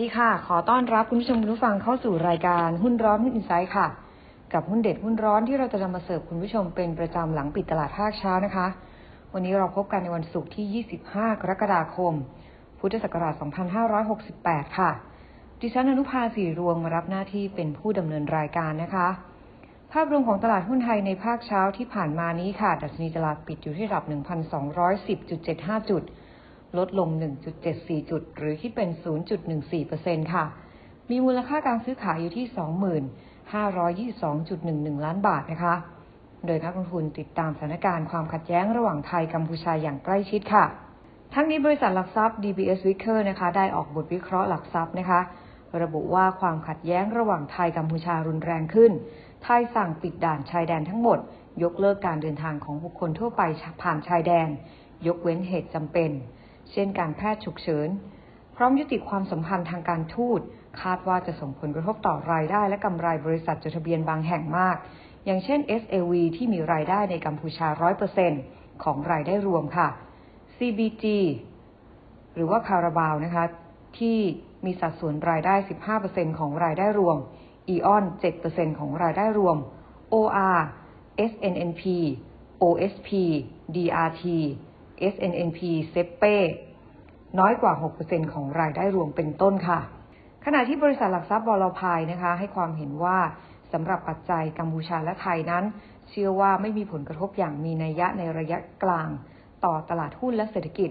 ดีค่ะ ขอต้อนรับคุณผู้ชมคุณผู้ฟังเข้าสู่รายการหุ้นร้อนหุ้นอินไซด์ค่ะ กับหุ้นเด็ดหุ้นร้อนที่เราจะนำมาเสิร์ฟคุณผู้ชมเป็นประจำหลังปิดตลาดภาคเช้านะคะ วันนี้เราพบกันในวันศุกร์ที่ 25 กรกฎาคม พุทธศักราช 2568 ค่ะ ดิฉันอนุภาสีรวงมารับหน้าที่เป็นผู้ดำเนินรายการนะคะ ภาพรวมของตลาดหุ้นไทยในภาคเช้าที่ผ่านมานี้ค่ะ ดัชนีตลาดปิดอยู่ที่ระดับ 1,210.75 จุด ลดลง 1.74 จุด หรือคิดเป็น 0.14%ค่ะ มีมูลค่าการซื้อขายอยู่ที่2522.11 ล้านบาทนะคะ โดยนักลงทุนติดตามสถานการณ์ความขัดแย้งระหว่างไทยกัมพูชาอย่างใกล้ชิดค่ะ ทั้งนี้บริษัทหลักทรัพย์ DBS Vicker นะคะ ได้ออกบทวิเคราะห์หลักทรัพย์นะคะ ระบุว่าความขัดแย้งระหว่างไทยกัมพูชารุนแรงขึ้น ไทยสั่งปิดด่านชายแดนทั้งหมด ยกเลิกการเดินทางของบุคคลทั่วไปผ่านชายแดน ยกเว้นเหตุจำเป็น เช่นการแพทย์ฉุกเฉิน พร้อมยุติความสัมพันธ์ทางการทูต คาดว่าจะส่งผลกระทบต่อรายได้และกำไรบริษัทจดทะเบียนบางแห่งมาก อย่างเช่น SAV ที่มีรายได้ในกัมพูชา 100%ของรายได้รวมค่ะ CBG หรือว่าคาราบาวนะคะที่มีสัดส่วนรายได้ 15%ของรายได้รวม EON 7%ของรายได้รวม OR SNNP OSP DRT SNNP เซเป้น้อยกว่า 6%ของรายได้รวมเป็นต้นค่ะ ขณะที่บริษัทหลักทรัพย์บอลพายนะคะ ให้ความเห็นว่าสำหรับปัจจัยกัมพูชาและไทยนั้น เชื่อว่าไม่มีผลกระทบอย่างมีนัยยะในระยะกลาง ต่อตลาดหุ้นและเศรษฐกิจ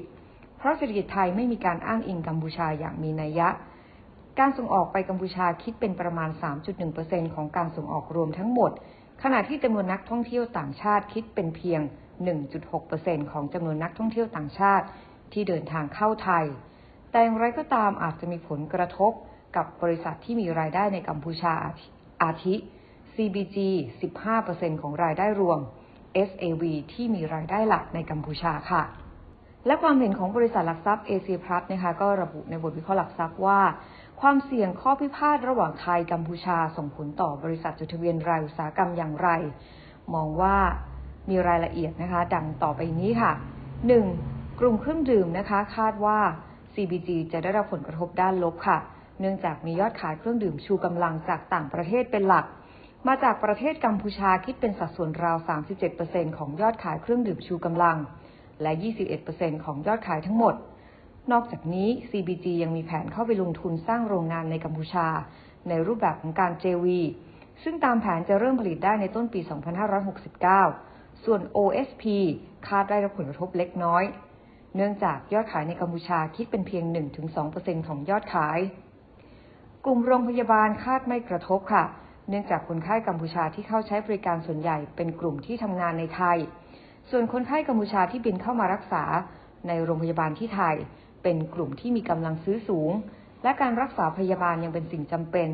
เพราะเศรษฐกิจไทยไม่มีการอ้างอิงกัมพูชาอย่างมีนัยยะ การส่งออกไปกัมพูชาคิดเป็นประมาณ 3.1%ของการส่งออกรวมทั้งหมด ขณะที่จำนวนนักท่องเที่ยวต่างชาติคิดเป็นเพียง 1.6%ของจำนวนนักท่องเที่ยวต่างชาติที่เดินทางเข้าไทย แต่อย่างไรก็ตามอาจจะมีผลกระทบกับบริษัทที่มีรายได้ในกัมพูชาอาทิ CBG 15%ของรายได้รวม SAV ที่มีรายได้หลักในกัมพูชาค่ะ และความเห็นของบริษัทหลักทรัพย์เอเชียพลัสนะคะก็ระบุในบทวิเคราะห์หลักทรัพย์ว่า ความเสี่ยงข้อพิพาทระหว่างไทยกัมพูชาส่งผลต่อบริษัทจดทะเบียนรายอุตสาหกรรมอย่างไร มองว่า มีรายละเอียดนะคะ ดังต่อไปนี้ค่ะ 1. กลุ่มเครื่องดื่มนะคะ คาดว่า CBG จะได้รับผลกระทบด้านลบค่ะ เนื่องจากมียอดขายเครื่องดื่มชูกำลังจากต่างประเทศเป็นหลัก มาจากประเทศกัมพูชาคิดเป็นสัดส่วนราว 37%ของยอดขายเครื่องดื่มชูกำลัง และ 21%ของยอดขายทั้งหมด นอกจากนี้ CBG ยังมีแผนเข้าไปลงทุนสร้างโรงงานในกัมพูชา ในรูปแบบของการ JV ซึ่งตามแผนจะเริ่มผลิตได้ในต้นปี 2569 ส่วน OSP คาดได้รับผลกระทบเล็กน้อย เนื่องจากยอดขายในกัมพูชาคิดเป็นเพียง 1-2%ของยอดขาย กลุ่มโรงพยาบาลคาดไม่กระทบค่ะ เนื่องจากคนไข้กัมพูชาที่เข้าใช้บริการส่วนใหญ่เป็นกลุ่มที่ทำงานในไทย ส่วนคนไข้กัมพูชาที่บินเข้ามารักษาในโรงพยาบาลที่ไทย เป็นกลุ่มที่มีกำลังซื้อสูง และการรักษาพยาบาลยังเป็นสิ่งจำเป็น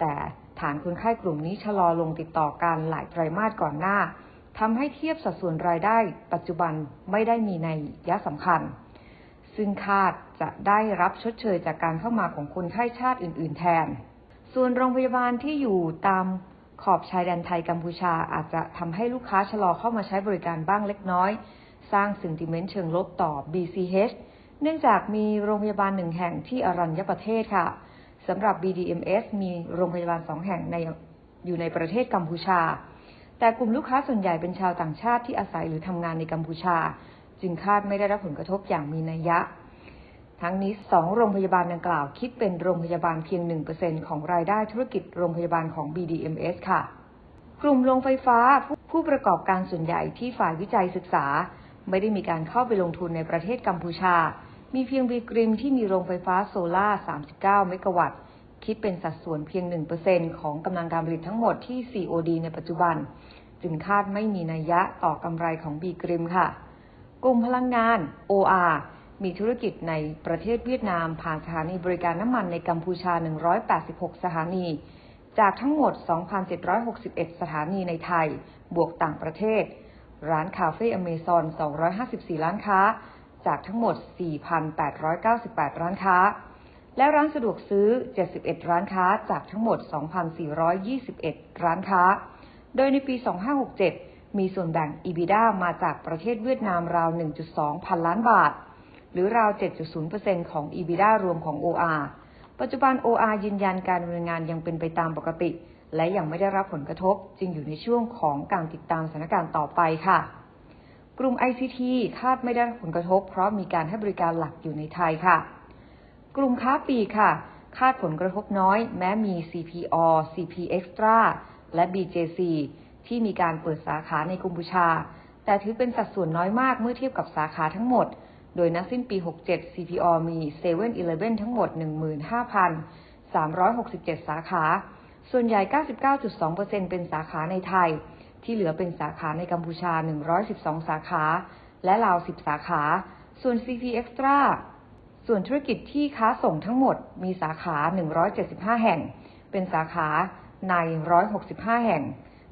แต่ฐานคนไข้กลุ่มนี้ชะลอลงติดต่อกันหลายไตรมาสก่อนหน้า ทำให้เทียบสัดส่วนรายได้ ปัจจุบันไม่ได้มีในยะสำคัญ ซึ่งคาดจะได้รับชดเชยจากการเข้ามาของคนไข้ชาติอื่น ๆ แทน ส่วนโรงพยาบาลที่อยู่ตามขอบชายแดนไทยกัมพูชาอาจจะทำให้ลูกค้าชะลอเข้ามาใช้บริการบ้างเล็กน้อย สร้างสิ่งติเมนต์เชิงลบต่อ BCH เนื่องจากมีโรงพยาบาลหนึ่งแห่งที่อรัญญประเทศค่ะสำหรับ BDMS มีโรงพยาบาลสองแห่งในอยู่ในประเทศกัมพูชา แต่กลุ่มลูกค้าส่วนใหญ่เป็นชาวต่างชาติที่อาศัยหรือทำงานในกัมพูชา จึงคาดไม่ได้รับผลกระทบอย่างมีนัยยะ ทั้งนี้สองโรงพยาบาลดังกล่าวคิดเป็นโรงพยาบาลเพียง 1%ของรายได้ธุรกิจโรงพยาบาลของ BDMS ค่ะ กลุ่มโรงไฟฟ้าผู้ประกอบการส่วนใหญ่ที่ฝ่ายวิจัยศึกษา ไม่ได้มีการเข้าไปลงทุนในประเทศกัมพูชา มีเพียงบีกริมที่มีโรงไฟฟ้าโซลา่า39 เมกะวัตต์ คิดเป็นสัดส่วนเพียง 1%ของกำลังการผลิตทั้งหมดที่ COD ในปัจจุบัน จึงคาดไม่มีนัยยะต่อกำไรของบีกริมค่ะ กลุ่มพลังงาน OR มีธุรกิจในประเทศเวียดนามผ่านสถานีบริการน้ำมันในกัมพูชา 186 สถานี จากทั้งหมด 2,761 สถานีในไทย บวกต่างประเทศ ร้านคาเฟ่อเมซอน 254ร้านค้า จากทั้งหมด 4,898 ร้านค้า และร้านสะดวกซื้อ 71 ร้านค้าจากทั้งหมด 2,421 ร้านค้า โดยในปี 2567 มีส่วนแบ่ง EBITDA มาจากประเทศเวียดนามราว 1.2 พันล้านบาท หรือราว 7.0%ของ EBITDA รวมของ OR ปัจจุบัน OR ยืนยันการดำเนินงานยังเป็นไปตามปกติ และยังไม่ได้รับผลกระทบ จึงอยู่ในช่วงของการติดตามสถานการณ์ต่อไปค่ะกลุ่ม ICT คาดไม่ได้รับผลกระทบ เพราะมีการให้บริการหลักอยู่ในไทยค่ะ กลุ่มค้าปลีกค่ะ คาดผลกระทบน้อย แม้มี CPO CP Extra และ BJC ที่มีการเปิดสาขาในกัมพูชา แต่ถือเป็นสัดส่วนน้อยมากเมื่อเทียบกับสาขาทั้งหมด โดยนักสิ้นปี 67 CPO มี7 e เ e ่ e อทั้งหมด 15,367 สาขา ส่วนใหญ่ 99.2%เป็นสาขาในไทย ที่เหลือเป็นสาขาในกัมพูชา 112 สาขา และลาว 10 สาขา ส่วน CP Extra ส่วนธุรกิจที่ค้าส่งทั้งหมดมีสาขา 175 แห่ง เป็นสาขาใน 165 แห่ง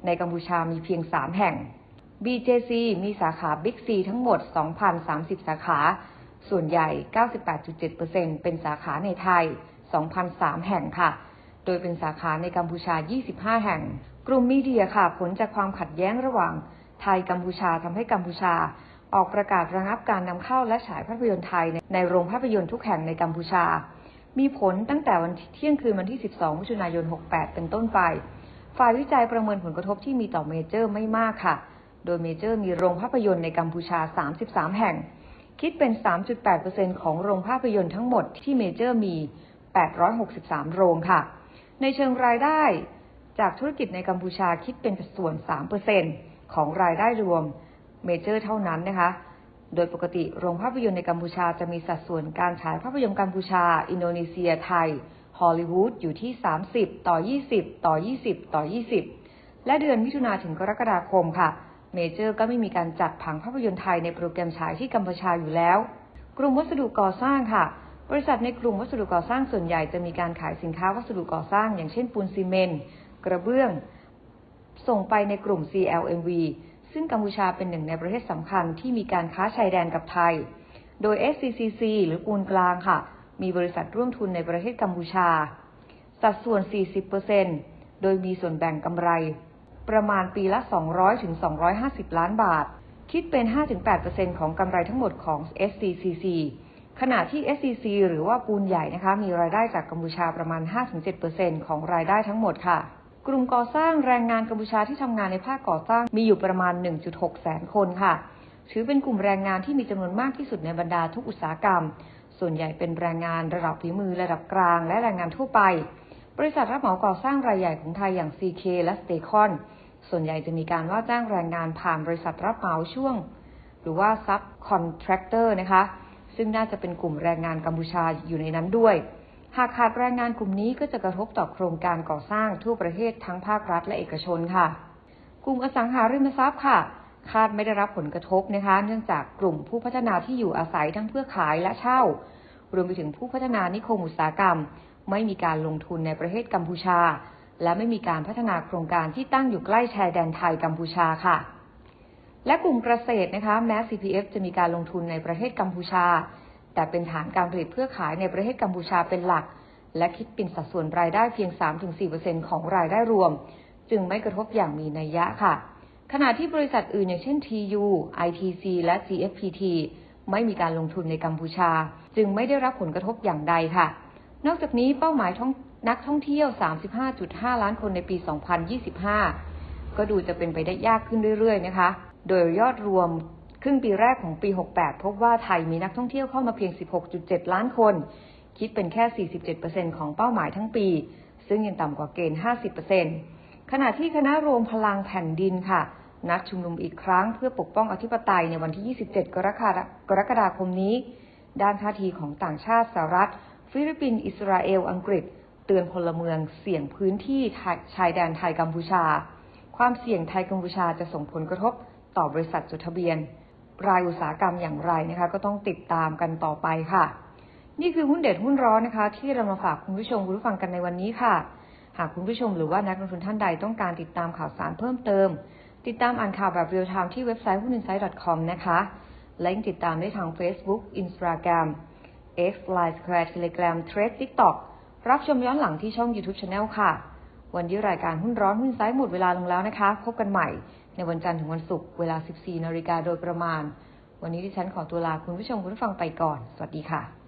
ในกัมพูชามีเพียง 3 แห่ง BJC มีสาขา Big C ทั้งหมด 2,030 สาขา ส่วนใหญ่ 98.7%เป็นสาขาในไทย 2,003 แห่งค่ะ โดยเป็นสาขาในกัมพูชา 25 แห่ง กลุ่มมีเดียค่ะ ผลจากความขัดแย้งระหว่างไทยกัมพูชาทำให้กัมพูชา ออกประกาศระงับการนำเข้าและฉายภาพยนตร์ไทยในโรงภาพยนตร์ทุกแห่งในกัมพูชา มีผลตั้งแต่วันเที่ยงคืนวันที่ 12มิถุนายน 68 เป็นต้นไป ฝ่ายวิจัยประเมินผลกระทบที่มีต่อเมเจอร์ไม่มากค่ะ โดยเมเจอร์มีโรงภาพยนตร์ในกัมพูชา 33 แห่ง คิดเป็น 3.8%ของโรงภาพยนตร์ทั้งหมดที่เมเจอร์มี 863 โรงค่ะ ในเชิงรายได้ จากธุรกิจในกัมพูชาคิดเป็นส่วน 3%ของรายได้รวม เมเจอร์เท่านั้นนะคะ โดยปกติโรงภาพยนตร์ในกัมพูชาจะมีสัดส่วนการฉายภาพยนตร์กัมพูชา อินโดนีเซีย ไทย ฮอลลีวูดอยู่ที่ 30 ต่อ 20 ต่อ 20 ต่อ 20 และเดือนมิถุนาถึงกรกฎาคมค่ะ เมเจอร์ก็ไม่มีการจัดผังภาพยนตร์ไทยในโปรแกรมฉายที่กัมพูชาอยู่แล้ว กลุ่มวัสดุก่อสร้างค่ะบริษัทในกลุ่มวัสดุก่อสร้างส่วนใหญ่จะมีการขายสินค้าวัสดุก่อสร้างอย่างเช่นปูนซีเมนต์กระเบื้อง ส่งไปในกลุ่ม CLMV ซึ่งกัมพูชาเป็นหนึ่งในประเทศสำคัญที่มีการค้าชายแดนกับไทย โดย SCCC หรือปูนกลางค่ะ มีบริษัทร่วมทุนในประเทศกัมพูชา สัดส่วน 40%โดยมีส่วนแบ่งกำไร ประมาณปีละ 200ถึง250 ล้านบาท คิดเป็น 5-8%ของกำไรทั้งหมดของ SCCC ขณะที่ SCC หรือว่าปูนใหญ่นะคะ มีรายได้จากกัมพูชาประมาณ 5-7%ของรายได้ทั้งหมดค่ะ กลุ่มก่อสร้างแรงงานกัมพูชาที่ทำงานในภาคก่อสร้างมีอยู่ประมาณ 1.6 แสนคนค่ะ ถือเป็นกลุ่มแรงงานที่มีจำนวนมากที่สุดในบรรดาทุกอุตสาหกรรม ส่วนใหญ่เป็นแรงงานระดับฝีมือระดับกลาง และแรงงานทั่วไป บริษัทรับเหมาก่อสร้างรายใหญ่ของไทยอย่าง CK และ s t a c o n ส่วนใหญ่จะมีการว่าจ้างแรงงานผ่านบริษัทรับเหมาช่วง หรือว่า Sub Contractor นะคะ ซึ่งน่าจะเป็นกลุ่มแรงงานกัมพูชาอยู่ในนั้นด้วย หากขาดแรงงานกลุ่มนี้ก็จะกระทบต่อโครงการก่อสร้างทั่วประเทศทั้งภาครัฐและเอกชนค่ะ กลุ่มอสังหาริมทรัพย์ค่ะคาดไม่ได้รับผลกระทบนะคะ เนื่องจากกลุ่มผู้พัฒนาที่อยู่อาศัยทั้งเพื่อขายและเช่า รวมไปถึงผู้พัฒนานิคมอุตสาหกรรม ไม่มีการลงทุนในประเทศกัมพูชา และไม่มีการพัฒนาโครงการที่ตั้งอยู่ใกล้ชายแดนไทยกัมพูชาค่ะ และกลุ่มเกษตรนะคะ แม้ CPF จะมีการลงทุนในประเทศกัมพูชา แต่เป็นฐานการผลิตเพื่อขายในประเทศกัมพูชาเป็นหลัก และคิดเป็นสัดส่วนรายได้เพียง 3-4%ของรายได้รวม จึงไม่กระทบอย่างมีนัยยะค่ะ ขณะที่บริษัทอื่นอย่างเช่น TU, ITC และ GFPT ไม่มีการลงทุนในกัมพูชา จึงไม่ได้รับผลกระทบอย่างใดค่ะ นอกจากนี้เป้าหมายนักท่องเที่ยว 35.5 ล้านคนในปี 2025 ก็ดูจะเป็นไปได้ยากขึ้นเรื่อยๆ นะคะ โดยยอดรวม ครึ่งปีแรกของปี 68 พบว่าไทยมีนักท่องเที่ยวเข้ามาเพียง 16.7 ล้านคน คิดเป็นแค่ 47%ของเป้าหมายทั้งปี ซึ่งยังต่ำกว่าเกณฑ์ 50%ขณะที่คณะรวมพลังแผ่นดินค่ะ นัดชุมนุมอีกครั้งเพื่อปกป้องอธิปไตยในวันที่ 27 กรกฎาคมนี้ ด้านท่าทีของต่างชาติสหรัฐ ฟิลิปปินส์อิสราเอล อังกฤษ เตือนพลเมืองเสี่ยงพื้นที่ชายแดนไทยกัมพูชา ความเสี่ยงไทยกัมพูชาจะส่งผลกระทบต่อบริษัทจดทะเบียน รายอุตสาหกรรมอย่างไรนะคะ ก็ต้องติดตามกันต่อไปค่ะ นี่คือหุ้นเด็ดหุ้นร้อนนะคะ ที่เรามาฝากคุณผู้ชมคุณผู้ฟังกันในวันนี้ค่ะ หากคุณผู้ชมหรือว่านักลงทุนท่านใดต้องการติดตามข่าวสารเพิ่มเติม ติดตามอ่านข่าวแบบเรียลไทม์ที่เว็บไซต์หุ้น insight com นะคะและยังติดตามได้ทาง Facebook Instagram X Line Square Telegram Thread TikTok รับชมย้อนหลังที่ช่อง YouTube Channel ค่ะ วันนี้รายการหุ้นร้อนหุ้นไซต์หมดเวลาลงแล้วนะคะ พบกันใหม่ ในวันจันทร์ถึงวันศุกร์เวลา 14 นาฬิกาโดยประมาณ วันนี้ที่ฉันขอตัวลาคุณผู้ชมคุณผู้ฟังไปก่อน สวัสดีค่ะ